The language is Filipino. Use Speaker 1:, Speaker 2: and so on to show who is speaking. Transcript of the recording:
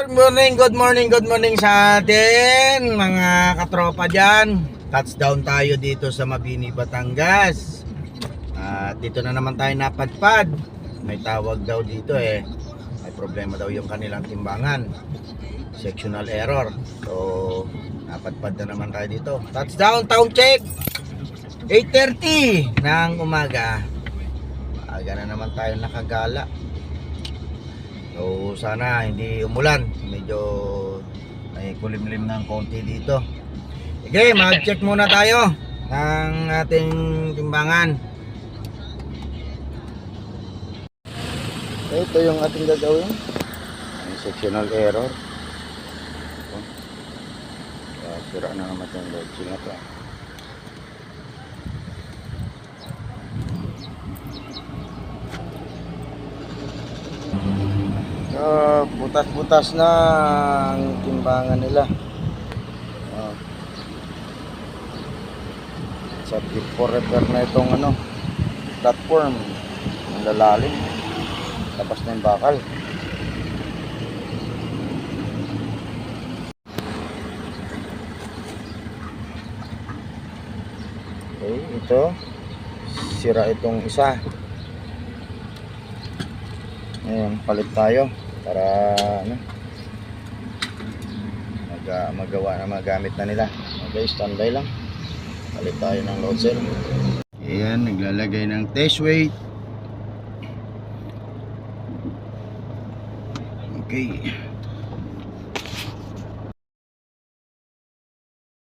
Speaker 1: Good morning, good morning, good morning sa atin mga katropa dyan. Touchdown tayo dito sa Mabini, Batangas. At dito na naman tayo napadpad. May tawag daw dito eh. May problema daw yung kanilang timbangan. Sectional error. So, napadpad na naman tayo dito. Touchdown, town check! 8.30 ng umaga. Aga na naman tayo nakagala. So sana hindi umulan. Medyo ay kulimlim ng konti dito. Sige, mag-check muna tayo ng ating timbangan. Ito yung ating gagawin. May sectional error. Ah, sira na naman yung load na So, butas-butas na ang timbangan nila. Oh. Subject for repair na itong ano, platform. Ang lalalim. Tapos na yung bakal. Okay, ito. Sira itong isa. Ngayon, palit tayo para ano, mag, ah, magawa na magamit na nila. Okay, standby lang. Palit tayo ng load cell. Ayan, naglalagay ng test weight. Okay.